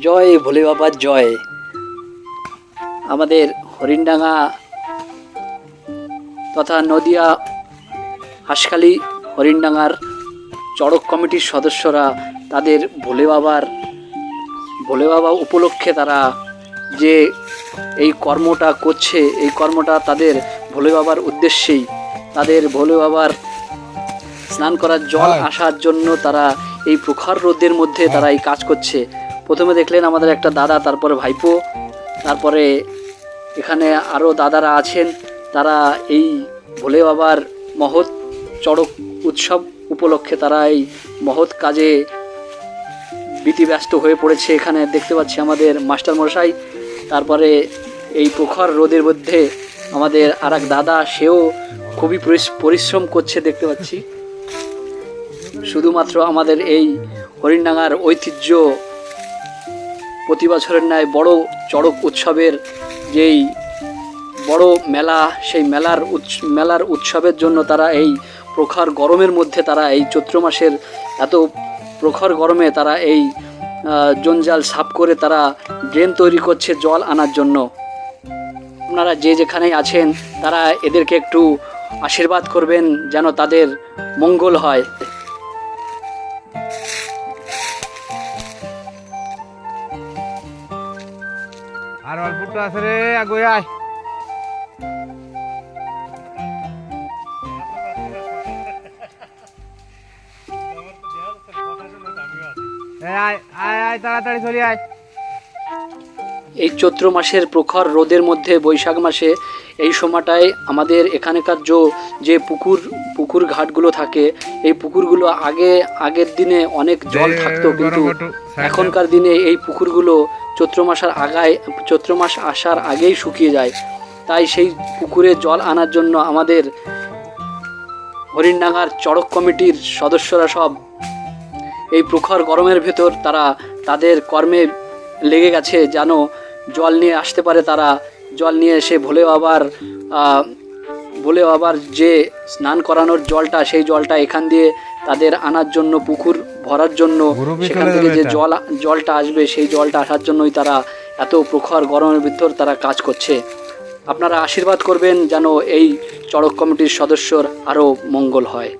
জয় ভোলে বাবার জয়। আমাদের হরিণডাঙ্গা তথা নদিয়া হাঁসখালি হরিণডাঙ্গার চড়ক কমিটির সদস্যরা তাদের ভোলে বাবার ভোলে বাবা উপলক্ষে তারা যে এই কর্মটা করছে এই কর্মটা তাদের ভোলে বাবার উদ্দেশ্যেই তাদের ভোলে বাবার স্নান করার জল হ্যাঁ। আসার জন্য তারা এই প্রখর রোদের মধ্যে তারা এই কাজ করছে। প্রথমে দেখলেন আমাদের একটা দাদা, তারপরে ভাইপো, তারপরে এখানে আরও দাদারা আছেন। তারা এই ভোলে বাবার মহৎ চড়ক উৎসব উপলক্ষে তারা এই মহৎ কাজে ব্যতিব্যস্ত হয়ে পড়েছে। এখানে দেখতে পাচ্ছি আমাদের মাস্টার মশাই, তারপরে এই প্রখর রোদের মধ্যে আমাদের আর দাদা, সেও খুবই পরিশ- পরিশ্রম করছে দেখতে পাচ্ছি। শুধুমাত্র আমাদের এই হরিণডাঙ্গার ঐতিহ্য প্রতি বছরের ন্যায় বড় চড়ক উৎসবের যেই বড় মেলা, সেই মেলার মেলার উৎসবের জন্য তারা এই প্রখর গরমের মধ্যে তারা এই চৈত্র মাসের এত প্রখর গরমে তারা এই জঞ্জাল সাফ করে তারা ড্রেন তৈরি করছে জল আনার জন্য। আপনারা যে যেখানেই আছেন, তারা এদেরকে একটু আশীর্বাদ করবেন যেন তাদের মঙ্গল হয়। আর অল্পটা আছে রে আগুয়ে আয়। এই আয় আয় আয় তাড়াতাড়ি চলে আয়। এই চৈত্র মাসের প্রখর রোদের মধ্যে বৈশাখ মাসে এই সময়টায় আমাদের এখানকার যে যে পুকুর পুকুর ঘাটগুলো থাকে এই পুকুরগুলো আগে আগের দিনে অনেক জল থাকতো কিন্তু এখনকার দিনে এই পুকুরগুলো চৈত্র মাসের আগায় চৈত্র মাস আসার আগেই শুকিয়ে যায়। তাই সেই পুকুরে জল আনার জন্য আমাদের হরিণডাঙ্গার চড়ক কমিটির সদস্যরা সব এই প্রখর গরমের ভেতর তারা তাদের কর্মে লেগে গেছে যেন জল নিয়ে আসতে পারে তারা। জল নিয়ে এসে ভোলে বাবার ভোলে বাবার যে স্নান করানোর জলটা, সেই জলটা এখান দিয়ে তাদের আনার জন্য পুকুর ভরার জন্য সেখান থেকে যে জল জলটা আসবে সেই জলটা আসার জন্যই তারা এত প্রখর গরমের ভিতর তারা কাজ করছে। আপনারা আশীর্বাদ করবেন যেন এই চড়ক কমিটির সদস্যর আরও মঙ্গল হয়।